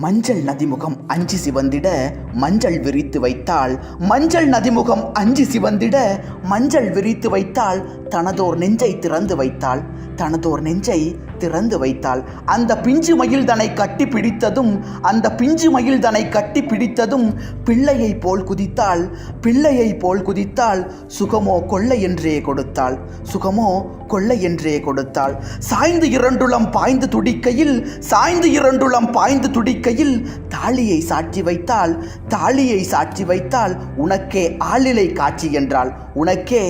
மஞ்சள் நதிமுகம் அஞ்சு சிவந்திட மஞ்சள் விரித்து வைத்தாள். மஞ்சள் நதிமுகம் அஞ்சு சிவந்திட மஞ்சள் விரித்து வைத்தாள். தனதோர் நெஞ்சை திறந்து வைத்தாள். தனதோர் நெஞ்சை திறந்து வைத்தாள். அந்த பிஞ்சு மயில் தனை கட்டி பிடித்ததும் அந்த பிஞ்சு மயில் தனை கட்டி பிடித்ததும் பிள்ளையை போல் குதித்தாள். பிள்ளையை போல் குதித்தாள். சுகமோ கொள்ளை என்றே கொடுத்தாள். சுகமோ கொள்ளை என்றே கொடுத்தாள். சாய்ந்து இரண்டுளம் பாய்ந்து துடிக்கையில் சாய்ந்து இரண்டுளம் பாய்ந்து துடிக்கையில் தாலியை சாட்சி வைத்தாள். தாலியை சாட்சி வைத்தாள். உனக்கே ஆளிலை காட்சி என்றாள். உனக்கே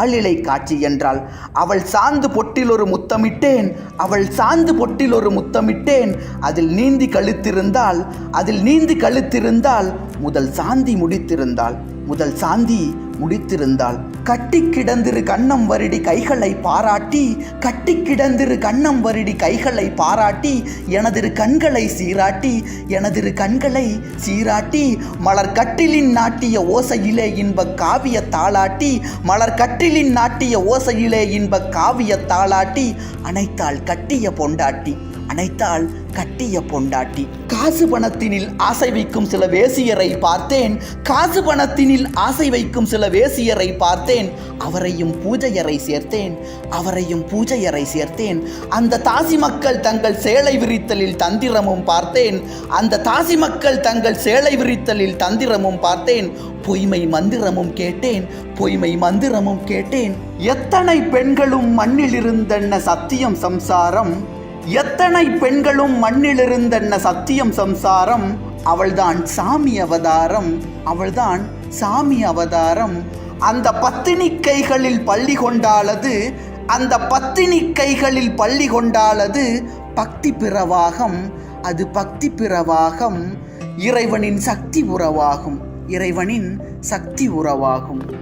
ஆளிலை காட்சி என்றாள். அவள் சார்ந்து பொட்டில் ஒரு முத்தமிட்டேன். அவள் சாந்து பொட்டில் ஒரு முத்தமிட்டேன். அதில் நீந்தி கழுத்திருந்தாள் அதில் நீந்தி கழுத்திருந்தாள் முதல் சாந்தி முடித்திருந்தாள். முதல் சாந்தி முடித்திருந்தாள் கட்டி கிடந்திரு கண்ணம் வருடி கைகளை பாராட்டி கட்டி கிடந்திரு கண்ணம் வருடி கைகளை பாராட்டி எனதிரு கண்களை சீராட்டி எனதிரு கண்களை சீராட்டி மலர் கட்டிலின் நாட்டிய ஓசையிலே இன்ப காவிய தாளாட்டி மலர் கட்டிலின் நாட்டிய ஓசையிலே இன்ப காவிய தாளாட்டி அனைத்தாள் கட்டிய பொண்டாட்டி. அனைத்தால் கட்டிய பொண்டாட்டி. காசு பணத்தினில் ஆசை வைக்கும் சில வேசியரை பார்த்தேன். காசு பணத்தினில் ஆசை வைக்கும் சில வேசியரை பார்த்தேன். அவரையும் பூஜையரை சேர்த்தேன். அவரையும் பூஜையரை சேர்த்தேன். அந்த தாசி மக்கள் தங்கள் சேலை விரித்தலில் தந்திரமும் பார்த்தேன். அந்த தாசி மக்கள் தங்கள் சேலை விரித்தலில் தந்திரமும் பார்த்தேன். பொய்மை மந்திரமும் கேட்டேன். பொய்மை மந்திரமும் கேட்டேன். எத்தனை பெண்களும் மண்ணில் இருந்தென்ன சத்தியம் சம்சாரம்? எத்தனை பெண்களும் மண்ணிலிருந்தென்ன சத்தியம் சம்சாரம்? அவள்தான் சாமி அவதாரம் அவள்தான் சாமி அவதாரம். அந்த பத்தினி கைகளில் பள்ளி கொண்டாளது அந்த பத்தினி கைகளில் பள்ளி கொண்டாளது பக்தி பிறவாகம் அது பக்தி பிறவாகம் இறைவனின் சக்தி உறவாகும். இறைவனின் சக்தி உறவாகும்.